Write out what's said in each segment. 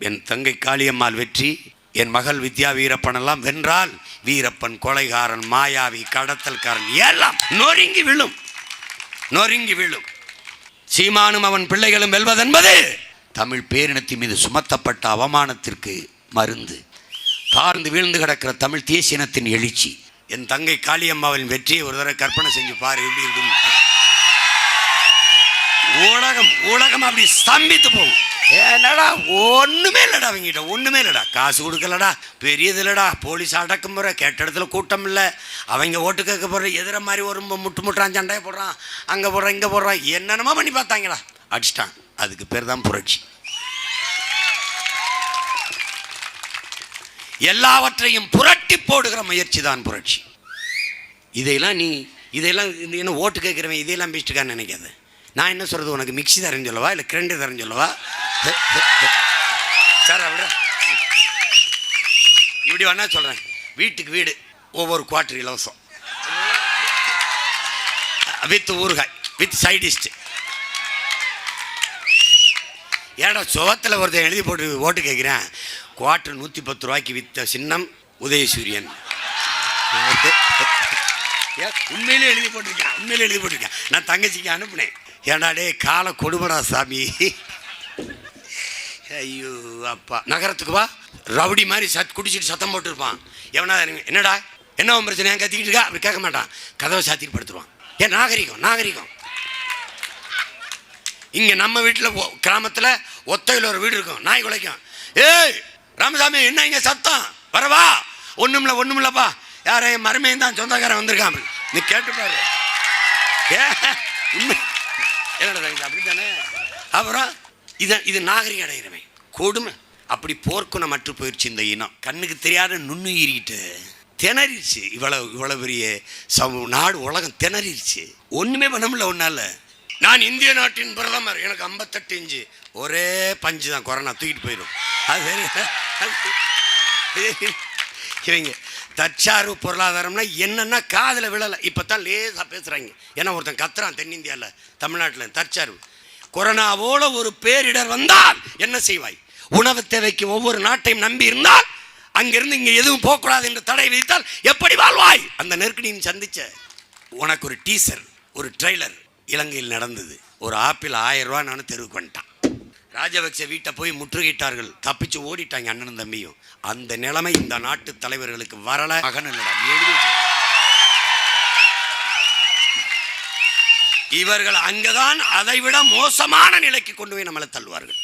என் தங்கை காளியம்மாள் வெற்றி என் மகள் வித்யா வீரப்பன் எல்லாம் வென்றால் வீரப்பன் கொலைகாரன் மாயாவி கடத்தல்காரன் எல்லாம் நொறுங்கி விழும். நொறுங்கி விழும். சீமானும் அவன் பிள்ளைகளும் வெல்வதென்பது தமிழ் பேரினத்தின் மீது சுமத்தப்பட்ட அவமானத்திற்கு மருந்து. தாழ்ந்து வீழ்ந்து கிடக்கிற தமிழ் தேசியனத்தின் எழுச்சி. என் தங்கை காளியம்மாவின் வெற்றியை ஒரு தடவை கற்பனை செஞ்சு பாரு எப்படி இருக்கும்? உலகம் உலகம் அப்படி ஸ்தம்பித்து போகும். என்னடா ஒண்ணுமே இல்லடா அவங்ககிட்ட ஒண்ணுமே இல்லடா. காசு கொடுக்கலடா பெரியது இல்லடா. போலீஸ் அடக்குமுறை கேட்ட இடத்துல கூட்டம் இல்லை. அவங்க ஓட்டு கேட்க போற எதிர மாதிரி ஒரு மு- முட்டு முட்டுறான் சண்டையை போடுறான் அங்க போடுறான் இங்க போடுறான் என்னென்னமோ பண்ணி பார்த்தாங்களா அடிச்சிட்டான். அதுக்கு பேர் தான் புரட்சி. எல்லாவற்றையும் புரட்டி போடுகிற முயற்சி தான் புரட்சி. இதையெல்லாம் நீ இதையெல்லாம் இது என்ன ஓட்டு கேட்குறவன் இதையெல்லாம் பேசிட்டுக்கான்னு நினைக்காது. நான் என்ன சொல்கிறது உனக்கு மிக்ஸி தரேன்னு சொல்லவா இல்லை கிரண்டு தரேன்னு சொல்லவா? சார் விட இப்படி வேணா சொல்கிறேன் வீட்டுக்கு வீடு ஒவ்வொரு குவார்ட்டர் இலவசம். வித் ஊறுகாய் வித் சைடிஸ்ட் ஏடா சுவத்தில் ஒருத்தன் எழுதி போட்டு ஓட்டு கேட்குறேன் குவார்ட்டர் நூற்றி பத்து ரூபாய்க்கு வித்த சின்னம் உதயசூரியன். ஏ, உண்மையிலே எழுதி போட்டிருக்கேன் உண்மையிலே எழுதி போட்டிருக்கேன். நான் தங்கச்சிக்கு அனுப்புனேன். ஏன்னாலே டேய் காலை கொடுமடா சாமி. ஐயோ அப்பா. நகரத்துக்கு வா. ரவுடி மாதிரி சத் குடிச்சிட்டு சத்தம் போட்டுருப்பான். எவனா என்னடா? என்ன பிரச்சனை? ஏன் கத்திக்கிட்டு இருக்கா? அப்படி கேட்க மாட்டான். கதவை சாத்திட்டு படுத்துருவான். ஏன் நாகரிகம் நாகரிகம். இங்கே நம்ம வீட்டில் கிராமத்தில் ஒத்தையில் ஒரு வீடு இருக்கும். நாய் குலைக்கும். ஏய் ராமசாமி என்ன இங்கே சத்தம்? வரவா ஒன்றுமில்ல ஒன்றுமில்லப்பா யார என் மருமையும் தான் சொந்தக்காரன் வந்திருக்காம நீ கேட்டுப்பாரு. ஏ, உண்மை என்னடா அப்படி தானே? அப்புறம் இதை இது நாகரிக அடைகிறவன் கொடுமை. அப்படி போர்க்குணம் மற்ற போயிடுச்சு இந்த இனம். கண்ணுக்கு தெரியாத நுண்ணுயிரிட்டு திணறிடுச்சு. இவ்வளவு இவ்வளோ பெரிய சம நாடு உலகம் திணறிடுச்சு. ஒன்றுமே பண்ண முடியல ஒன்றால் நான் இந்திய நாட்டின் பிரதமர். எனக்கு ஐம்பத்தெட்டு இஞ்சு ஒரே பஞ்சு தான் கொரோனா தூக்கிட்டு போயிடும் அது இவங்க தற்சார்பு பொருளாதாரம்னா என்னென்னா காதில் விழலை. இப்போ தான் லேசாக பேசுகிறாங்க ஏன்னா ஒருத்தன் கத்துறான் தென்னிந்தியாவில் தமிழ்நாட்டில். தற்சார்பு. கொரோனாவோட ஒரு பேரிடர் வந்தால் என்ன செய்வாய்? உணவு தேவைக்கு ஒவ்வொரு நாட்டையும் நம்பி இருந்தால் அங்கிருந்து இங்கே எதுவும் போகக்கூடாது என்று தடை விதித்தால் எப்படி வாழ்வாய்? அந்த நெருக்கடியின் சந்திச்ச உனக்கு ஒரு டீசர் ஒரு ட்ரெய்லர் இலங்கையில் நடந்தது. ஒரு ஆப்பிள் ஆயிரம் ரூபா நான் தெருவுக்கு வந்துட்டான். ராஜபக்சே வீட்டை போய் முற்றுகிட்டார்கள் தப்பிச்சு ஓடிட்டாங்க அண்ணனும் தம்பியும். அந்த நிலைமை இந்த நாட்டு தலைவர்களுக்கு வரல. மகனிடம் எழுதி இவர்கள் அங்கதான் அதைவிட மோசமான நிலைக்கு கொண்டு போய் நம்மளை தள்ளுவார்கள்.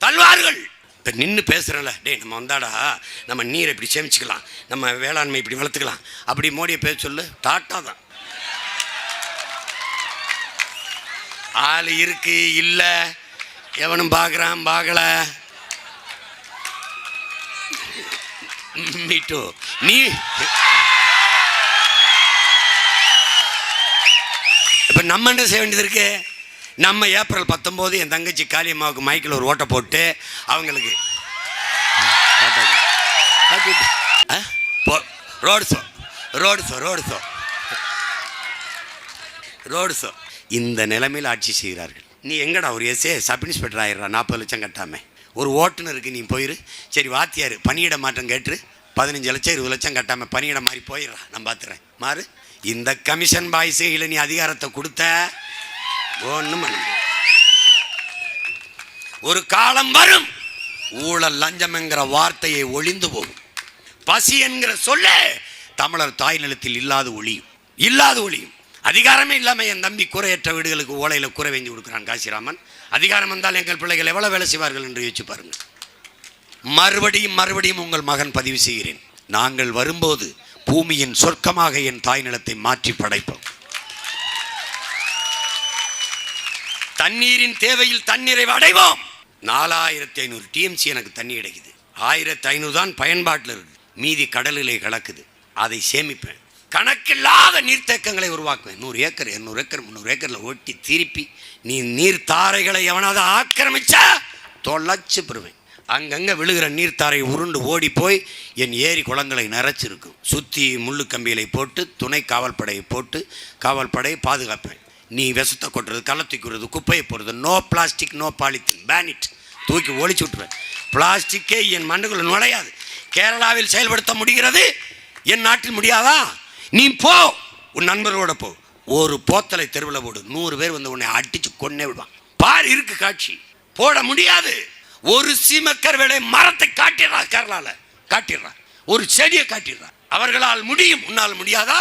தள்ளுவார்கள். இப்போ நின்று பேசுகிறல டேய் நம்ம வந்தாடா. நம்ம நீரை இப்படி சேமிச்சுக்கலாம். நம்ம வேளாண்மை இப்படி வளர்த்துக்கலாம். அப்படி மோடியை பேச சொல்லு. டாட்டா தான். ஆள் இருக்கு இல்லை. எவனும் பார்க்குறான் பார்க்கல. மீட்டு. நீ இப்போ நம்ம என்ன செய்ய வேண்டியது இருக்கு? நம்ம ஏப்ரல் பத்தொம்போது என் தங்கச்சி காளியம்மாவுக்கு மைக்கில் ஒரு ஓட்டை போட்டு அவங்களுக்கு road show road show road show. Road show. இந்த நிலைமையில் ஆட்சி செய்கிறார்கள். நீ எங்கடா ஒரு எஸ்ஏ சப் இன்ஸ்பெக்டர் ஆயிடுறா? நாற்பது லட்சம் கட்டாமல் ஒரு ஓட்டுநருக்கு நீ போயிரு. சரி வாத்தியார் பணியிட மாற்றம் கேட்டு பதினஞ்சு லட்சம் இருபது லட்சம் கட்டாமல் பணியிட மாதிரி போயிடுறா. நான் பார்த்துறேன் மாறு. இந்த கமிஷன் பாய்ஸையில் நீ அதிகாரத்தை கொடுத்த? ஒன்றும் ஒரு காலம் வரும் ஊழல் லஞ்சம் என்கிற வார்த்தையை ஒளிந்து போகும். பசி என்கிற சொல்ல தமிழர் தாய் நிலத்தில் இல்லாத ஒளியும். இல்லாத ஒளியும். அதிகாரமே இல்லாமல் என் தம்பி குறையற்ற வீடுகளுக்கு ஓலையில் குறை வேண்டி கொடுக்குறான் காசிராமன். அதிகாரம் வந்தால் எங்கள் பிள்ளைகள் எவ்வளோ வேலை செய்வார்கள் என்று யோசிச்சு பாருங்கள். மறுபடியும் மறுபடியும் உங்கள் மகன் பதிவு செய்கிறேன். நாங்கள் வரும்போது பூமியின் சொர்க்கமாக என் தாய் நிலத்தை மாற்றி படைப்போம். தண்ணீரின் தேவையில் தண்ணீரை அடைவோம். நாலாயிரத்தி ஐநூறு டிஎம்சி எனக்கு தண்ணி கிடைக்குது. ஆயிரத்தி ஐநூறு தான் பயன்பாட்டில் இருக்கு. மீதி கடலிலே கலக்குது. அதை சேமிப்பேன். கணக்கில்லாத நீர்த்தேக்கங்களை உருவாக்குவேன். நூறு ஏக்கர் இரநூறு ஏக்கர் முந்நூறு ஏக்கரில் ஓட்டி திருப்பி நீ நீர்த்தாரைகளை எவனாவது ஆக்கிரமிச்சா தொலைச்சு பெறுவேன் அங்கங்கே விழுகிற நீர்த்தாரை உருண்டு ஓடி போய் என் ஏரி குளங்களை நிறைச்சிருக்கும் சுற்றி முள்ளு கம்பிகளை போட்டு துணை காவல்படையை போட்டு காவல்படையை பாதுகாப்பேன். நீ விஷத்தை கொட்டுறது களை தூக்கிறது குப்பையை போடுறது நோ பிளாஸ்டிக் நோ பாலித்தீன் பேனிட் தூக்கி ஒழிச்சு விட்ருவேன் பிளாஸ்டிக்கே என் மண்ணுக்குள்ள நுழையாது. கேரளாவில் செயல்படுத்த முடிகிறது? என் நாட்டில் முடியாதா? நீ போ. உன் நண்பரோட போ. ஒரு போத்தலை தெருவில் போடு. நூறு பேர் வந்து உன்னை அடிச்சு கொன்னே விடுவான் பார் இருக்கு காட்சி. போட முடியாது. ஒரு சீமக்கர் வேலை மரத்தை காட்டிடுறா கேரளால. காட்டிடுறா. ஒரு செடியை காட்டிடுறா. அவர்களால் முடியும். உன்னால் முடியாதா?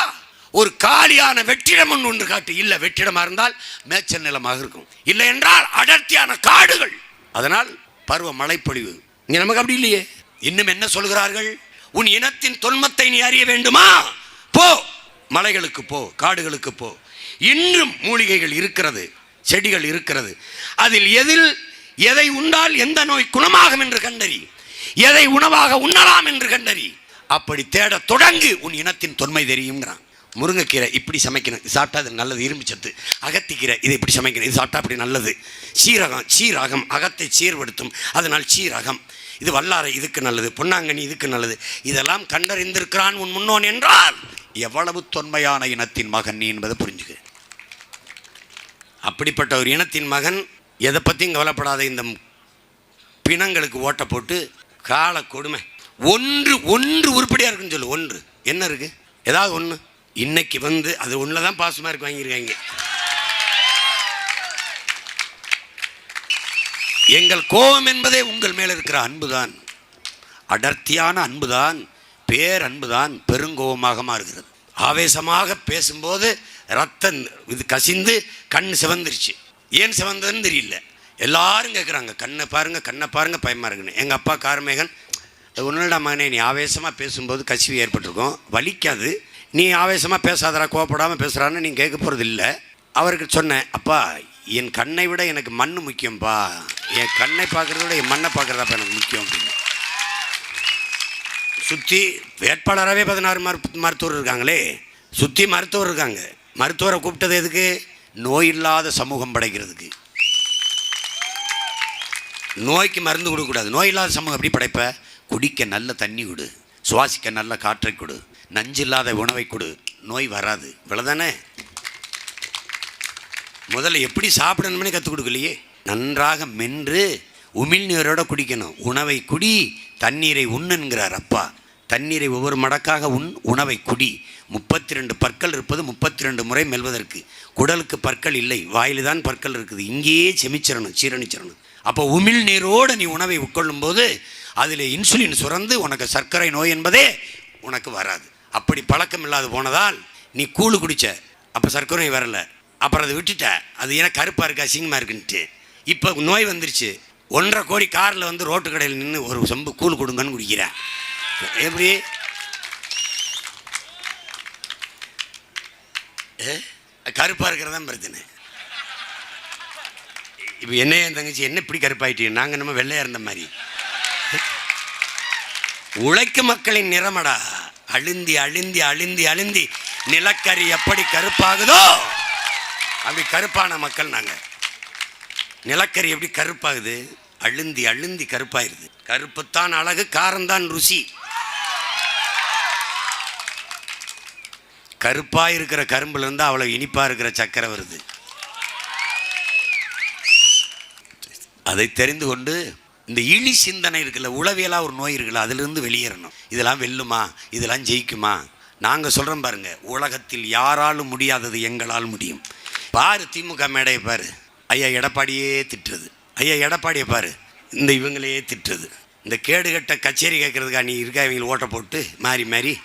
ஒரு காலியான வெற்றிடம் ஒன்று ஒன்று காட்டு. இல்லை வெற்றிடமா இருந்தால் மேய்ச்சல் நிலமாக இருக்கும். இல்லை என்றால் அடர்த்தியான காடுகள். அதனால் பருவ மழைப்பொழிவு. இங்க நமக்கு அப்படி இல்லையே. இன்னும் என்ன சொல்கிறார்கள்? உன் இனத்தின் தொன்மத்தை நீ அறிய வேண்டுமா? போ. மலைகளுக்கு போ காடுகளுக்கு போ. இன்றும் மூலிகைகள் இருக்கிறது செடிகள் இருக்கிறது. அதில் எதில் எதை உண்டால் எந்த நோய் குணமாகும் என்று கண்டறி எதை உணவாக உண்ணலாம் என்று கண்டறி அப்படி தேட தொடங்கு உன் இனத்தின் தொன்மை தெரியுங்கிறான் முருங்கைக்கீரை இப்படி சமைக்கணும். இது சாப்பிட்டா அது நல்லது. இரும்பு சத்து. அகத்திக்கீரை இதை இப்படி சமைக்கணும். இது சாப்பிட்டா அப்படி நல்லது. சீரகம் சீரகம் அகத்தை சீர்படுத்தும். அதனால் சீரகம். இது வல்லாரை இதுக்கு நல்லது. பொன்னாங்கனி இதுக்கு நல்லது. இதெல்லாம் கண்டறிந்திருக்கிறான் உன் முன்னோன் என்றால் எவ்வளவு தொன்மையான இனத்தின் மகன் நீ என்பதை புரிஞ்சுக்க. அப்படிப்பட்ட ஒரு இனத்தின் மகன் எதை பற்றியும் கவலைப்படாத. இந்த பிணங்களுக்கு ஓட்ட போட்டு கால கொடுமை. ஒன்று ஒன்று உருப்படியாக இருக்குன்னு சொல்லு. ஒன்று. என்ன இருக்கு? ஏதாவது ஒன்று. இன்னைக்கு வந்து அது ஒன்றில் தான் பாஸ் மார்க் வாங்கியிருக்காங்க. எங்கள் கோபம் என்பதே உங்கள் மேலே இருக்கிற அன்புதான். அடர்த்தியான அன்புதான் பேர் அன்புதான் பெருங்கோபமாக மாறுகிறது. ஆவேசமாக பேசும்போது ரத்தம் இது கசிந்து கண் சிவந்துருச்சு. ஏன் சிவந்ததுன்னு தெரியல. எல்லாரும் கேட்குறாங்க கண்ணை பாருங்கள் கண்ணை பாருங்க பயமாக இருக்குன்னு. எங்கள் அப்பா கார்மேகன் ஒன்றுடா மகனே நீ ஆவேசமாக பேசும்போது கசிவு ஏற்பட்டிருக்கும். வலிக்காது நீ ஆவேசமாக பேசாதரா கோவப்படாமல் பேசுகிறான்னு நீ கேட்க போகிறது இல்லை. அவருக்கு சொன்னேன் அப்பா என் கண்ணை விட எனக்கு மண் முக்கியம்ப்பா என் கண்ணை பார்க்குறத விட என் மண்ணை பார்க்குறதாப்பா எனக்கு முக்கியம் அப்படின்னு. சுற்றி வேட்பாளராகவே பதினாறு மரு மருத்துவர் இருக்காங்களே. சுற்றி மருத்துவர் இருக்காங்க. மருத்துவரை கூப்பிட்டது எதுக்கு? நோய் இல்லாத சமூகம் படைக்கிறதுக்கு. நோய்க்கு மருந்து கொடுக்கக்கூடாது. நோய் இல்லாத சமூகம் எப்படி படைப்ப? குடிக்க நல்ல தண்ணி கொடு. சுவாசிக்க நல்ல காற்றை கொடு. நஞ்சு இல்லாத உணவை கொடு. நோய் வராது. இவ்வளோதானே முதல்ல எப்படி சாப்பிடணும்னு கற்றுக் கொடுக்கலையே? நன்றாக மென்று உமிழ்நீரோட குடிக்கணும். உணவை குடி தண்ணீரை உண்ணுங்கிறார் அப்பா. தண்ணீரை ஒவ்வொரு மடக்காக உண் உணவை குடி. முப்பத்தி ரெண்டு பற்கள் இருப்பது முப்பத்தி ரெண்டு முறை மெல்வதற்கு. குடலுக்கு பற்கள் இல்லை. வாயில் தான் பற்கள் இருக்குது. இங்கேயே செமிச்சிடணும் சீரணிச்சிடணும் அப்போ உமிழ்நீரோடு நீ உணவை உட்கொள்ளும் போது அதில் இன்சுலின் சுரந்து உனக்கு சர்க்கரை நோய் என்பதே உனக்கு வராது. அப்படி பழக்கம் இல்லாது போனதால் நீ கூழு குடிச்ச. அப்போ சர்க்கரை வரல. அப்புறம் அதை விட்டுட்ட. அது ஏன்னா கருப்பாக இருக்கா சிங்கமாக இருக்குன்ட்டு. இப்போ நோய் வந்துருச்சு. ஒன்றரை கோடி காரில் வந்து ரோட்டு கடையில் நின்று ஒரு சொம்பு கூழ் கொடுங்கன்னு குடிக்கிறேன் எப்படி? கருப்பாக இருக்கிறது தான் பிரச்சனை. இப்போ என்ன என் தங்கச்சி என்ன இப்படி கருப்பாயிட்டீங்க? நாங்கள் நம்ம வெள்ளையாக இருந்த மாதிரி. உழைக்கும் மக்களின் நிறமடா. அழுந்தி அழுந்தி அழுந்தி அழுந்தி. நிலக்கரி எப்படி கருப்பாகுதோ அப்படி கருப்பான மக்கள் நாங்கள் நிலக்கரி எப்படி கருப்பாகுது? அழுந்தி அழுந்தி கருப்பாயிருது. கருப்புத்தான் அழகு காரம்தான் ருசி. கருப்பாக இருக்கிற கரும்புல இருந்து அவ்வளவு இனிப்பா இருக்கிற சக்கரை வருது. அதை தெரிந்து கொண்டு இந்த இழி சிந்தனை இருக்குல்ல உளவியலாக ஒரு நோய் இருக்குல்ல அதிலிருந்து வெளியேறணும். இதெல்லாம் வெல்லுமா? இதெல்லாம் ஜெயிக்குமா? நாங்கள் சொல்கிறோம் பாருங்க உலகத்தில் யாராலும் முடியாதது எங்களால் முடியும். பாரு திமுக மேடையை பாரு. ஐயா எடப்பாடியே திட்டுறது. ஐயா எடப்பாடியை பாரு. இந்த இவங்களையே திட்டுறது. இந்த கேடுகட்ட கச்சேரி கேட்கறதுக்கா நீ இருக்கா? இவங்களை ஓட்ட போட்டு மாறி மாறி.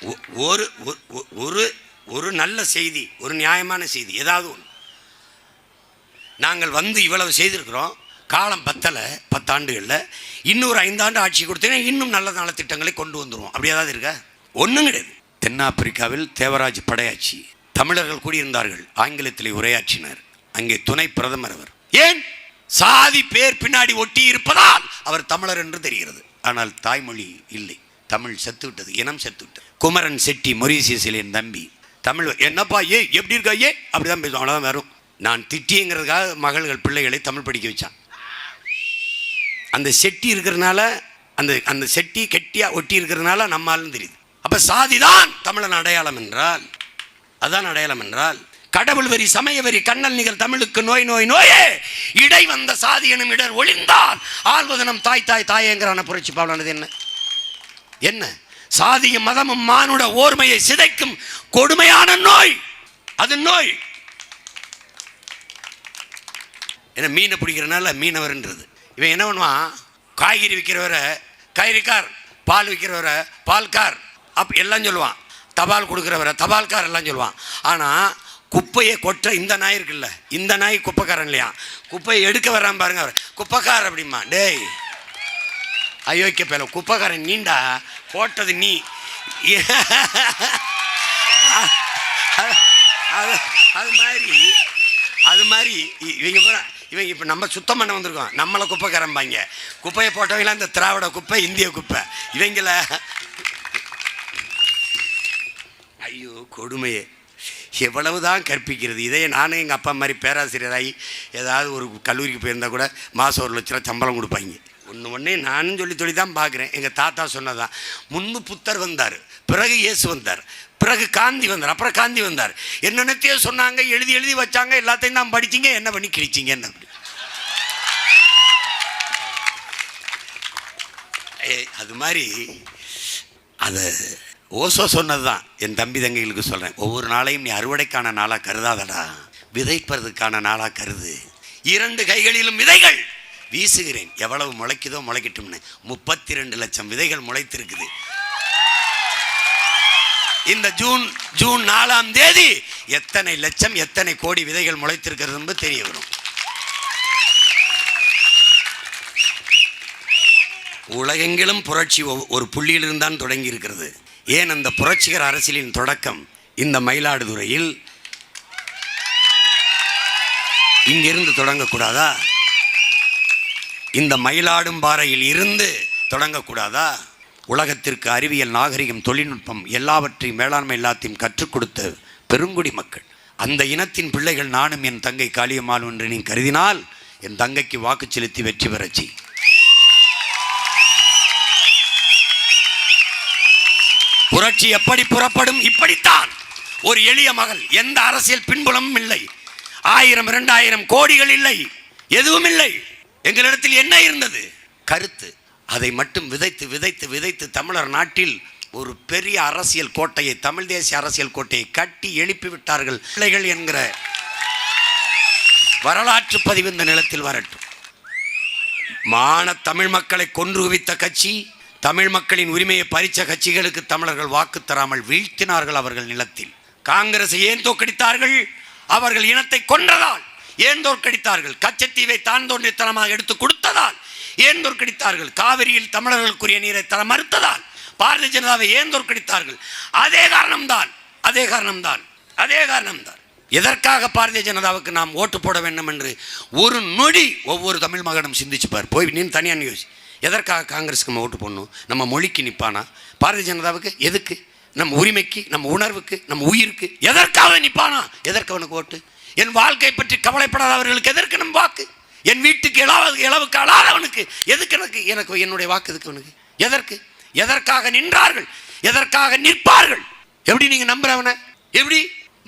ஒ- ஒரு ஒரு ஒரு நல்ல செய்தி ஒரு நியாயமான செய்தி ஏதாவது ஒன்று நாங்கள் வந்து இவ்வளவு செய்திருக்கிறோம். காலம் பத்தலை பத்தாண்டுகளில். இன்னொரு ஐந்தாண்டு ஆட்சி கொடுத்தீங்கன்னா இன்னும் நல்ல நல்ல திட்டங்களை கொண்டு வந்துருவோம். அப்படி ஏதாவது இருக்கா? ஒன்றும் கிடையாது. தென்னாப்பிரிக்காவில் தேவராஜ் படையாட்சி. தமிழர்கள் கூடியிருந்தார்கள். ஆங்கிலத்திலே உரையாற்றினார். அங்கே துணை பிரதமர் அவர். ஏன்? சாதி பேர் பின்னாடி ஒட்டி இருப்பதால் அவர் தமிழர் என்று தெரிகிறது. ஆனால் தாய்மொழி இல்லை. தமிழ் செத்து விட்டது இனம் செத்து விட்டது குமரன் செட்டி மொரீசியஸில் என் தம்பி. தமிழ் என்னப்பா ஏ எப்படி இருக்கா ஏ அப்படிதான் பேசுவோம் அவ்வளோதான் வரும். நான் திட்டிங்கிறதுக்காக மகள்கள் பிள்ளைகளை தமிழ் படிக்க வச்சான். அந்த செட்டி இருக்கிறதுனால அந்த அந்த செட்டி கெட்டியாக ஒட்டி இருக்கிறதுனால நம்மாலும் தெரியுது. அப்ப சாதிதான் தமிழன் அடையாளம் என்றால் அதான் அடையாளம் என்றால் கடவுள் வரி சமய வரி கண்ணல் நிகழ் தமிழுக்கு நோய் நோய் நோயே! இடை வந்த சாதி எனும் இடர் ஒளிந்தால் ஆழ்வதனம் தாய் தாய் தாயேங்கிறான புரட்சி பாவலானது என்ன? என்ன? சாதியும் மதமும் மானுட ஓர்மையை சிதைக்கும் கொடுமையான நோய்! அது நோய்! என்ன மீனை பிடிக்கிறனால மீனவர்ன்றது. இவன் என்ன பண்ணுவான்? காய்கறி விற்கிறவரை காய்கறிக்கார் பால் விற்கிறவரை பால்கார் அப் எல்லாம் சொல்லுவான். தபால் கொடுக்குறவரை தபால்கார் எல்லாம் சொல்லுவான். ஆனால் குப்பையை கொட்ட இந்த நாய் இருக்குல்ல இந்த நாய் குப்பைக்காரன் இல்லையா? குப்பையை எடுக்க வர்றான் பாருங்க அவர். குப்பைக்கார் அப்படிமா டேய் அயோக்கிய பேல குப்பைக்காரன் நீண்டா போட்டது நீ. அது அது மாதிரி அது மாதிரி இ- இவங்க பூரா இவங்க இப்போ நம்ம சுத்தம் பண்ண வந்திருக்கோம் நம்மளை குப்பை கரம்பாங்க குப்பையை போட்டவங்களாம் இந்த திராவிட குப்பை இந்திய குப்பை. இவங்கள. ஐயோ கொடுமையே. எவ்வளவுதான் கற்பிக்கிறது. இதே நானும் எங்கள் அப்பா மாதிரி பேராசிரியராகி ஏதாவது ஒரு கல்லூரிக்கு போயிருந்தால் கூட மாதம் ஒரு லட்ச ரூபா சம்பளம் கொடுப்பாங்க. ஒன்று ஒன்றே நானும் சொல்லி சொல்லி தான் பார்க்குறேன். எங்கள் தாத்தா சொன்னதான். முன்பு புத்தர் வந்தார். பிறகு இயேசு வந்தார். பிறகு காந்தி வந்தார். அப்புறம் காந்தி வந்தார். என்னென்னத்தையோ சொன்னாங்க எழுதி எழுதி வச்சாங்க. எல்லாத்தையும் தான் படிச்சிங்க. என்ன பண்ணி கிழிச்சிங்க? என்ன ஏய், அது மாதிரி அதை ஓசோ சொன்னது தான் என் தம்பி தங்கைகளுக்கு சொல்கிறேன் ஒவ்வொரு நாளையும் நீ அறுவடைக்கான நாளாக கருதாதடா. விதைப்பதற்கான நாளாக கருது. இரண்டு கைகளிலும் விதைகள். வீசுகிறேன். எவ்வளவு முளைக்குதோ முளைக்கட்டும்னு. முப்பத்தி ரெண்டு லட்சம் விதைகள் முளைத்திருக்குது. இந்த ஜூன் ஜூன் நாலாம் தேதி எத்தனை லட்சம் எத்தனை கோடி விதைகள் முளைத்திருக்கிறது என்பது தெரிய வரும். உலகெங்கிலும் புரட்சி ஒரு புள்ளியிலிருந்தான் தொடங்கி இருக்கிறது ஏன் அந்த புரட்சிகர அரசியலின் தொடக்கம்? இந்த மயிலாடுதுறையில் இங்கிருந்து தொடங்கக்கூடாதா? இந்த மயிலாடும்பாறையில் இருந்து தொடங்கக்கூடாதா? உலகத்திற்கு அறிவியல் நாகரிகம் தொழில்நுட்பம் எல்லாவற்றையும் மேலாண்மை எல்லாத்தையும் கற்றுக் கொடுத்த பெருங்குடி மக்கள். அந்த இனத்தின் பிள்ளைகள் நானும் என் தங்கை காளியம்மாள் என்று நீ கருதினால் என் தங்கைக்கு வாக்கு செலுத்தி வெற்றி பெறச்சி புரட்சி எப்படி புறப்படும்? இப்படித்தான். ஒரு எளிய மகள் எந்த அரசியல் பின்புலமும் இல்லை. ஆயிரம் இரண்டாயிரம் கோடிகள் இல்லை. எதுவும் இல்லை. எங்களிடத்தில் என்ன இருந்தது? கருத்து. அதை மட்டும் விதைத்து விதைத்து விதைத்து தமிழர் நாட்டில் ஒரு பெரிய அரசியல் கோட்டையை தமிழ் தேசிய அரசியல் கோட்டையை கட்டி எழுப்பி விட்டார்கள் பிள்ளைகள் என்கிற வரலாற்று பதிவு இந்த நிலத்தில் வரட்டும். மான தமிழ் மக்களை கொன்று குவித்த கட்சி தமிழ் மக்களின் உரிமையை பறிச்ச கட்சிகளுக்கு தமிழர்கள் வாக்கு தராமல் வீழ்த்தினார்கள் அவர்கள் நிலத்தில். காங்கிரஸை ஏன் தோக்கடித்தார்கள் அவர்கள் இனத்தை கொன்றதால். ஏன் தோற்கடித்தார்கள்? கச்சத்தீவை தான் தோன்றித்தனமாக எடுத்து கொடுத்ததால். ஏன் தோற்கடித்தார்கள்? காவிரியில் தமிழர்களுக்குரிய நீரை தர மறுத்ததால். பாரதிய ஜனதாவை ஏன் தோற்கடித்தார்கள்? அதே காரணம்தான் அதே காரணம்தான் அதே காரணம்தான். எதற்காக பாரதிய ஜனதாவுக்கு நாம் ஓட்டு போட வேண்டும் என்று ஒரு நொடி ஒவ்வொரு தமிழ் மகனும் சிந்திச்சுப்பார் போய் நீ தனியாக யோசி எதற்காக காங்கிரஸுக்கு நம்ம ஓட்டு போடணும்? நம்ம மொழிக்கு நிற்பானா பாரதிய ஜனதாவுக்கு எதுக்கு? நம்ம உரிமைக்கு நம்ம உணர்வுக்கு நம்ம உயிருக்கு எதற்காக நிற்பானா எதற்கு அவனுக்கு ஓட்டு? என் வாழ்க்கை பற்றி கவலைப்படாதவர்களுக்கு எதற்கு நம் வாக்கு? என் வீட்டுக்கு இளாவது இளவுக்கு அழாதவனுக்கு எதுக்கு எனக்கு எனக்கு என்னுடைய வாக்கு எதுக்கு அவனுக்கு? எதற்கு? எதற்காக நின்றார்கள்? எதற்காக நிற்பார்கள்? எப்படி நீங்கள் நம்புறவனை எப்படி?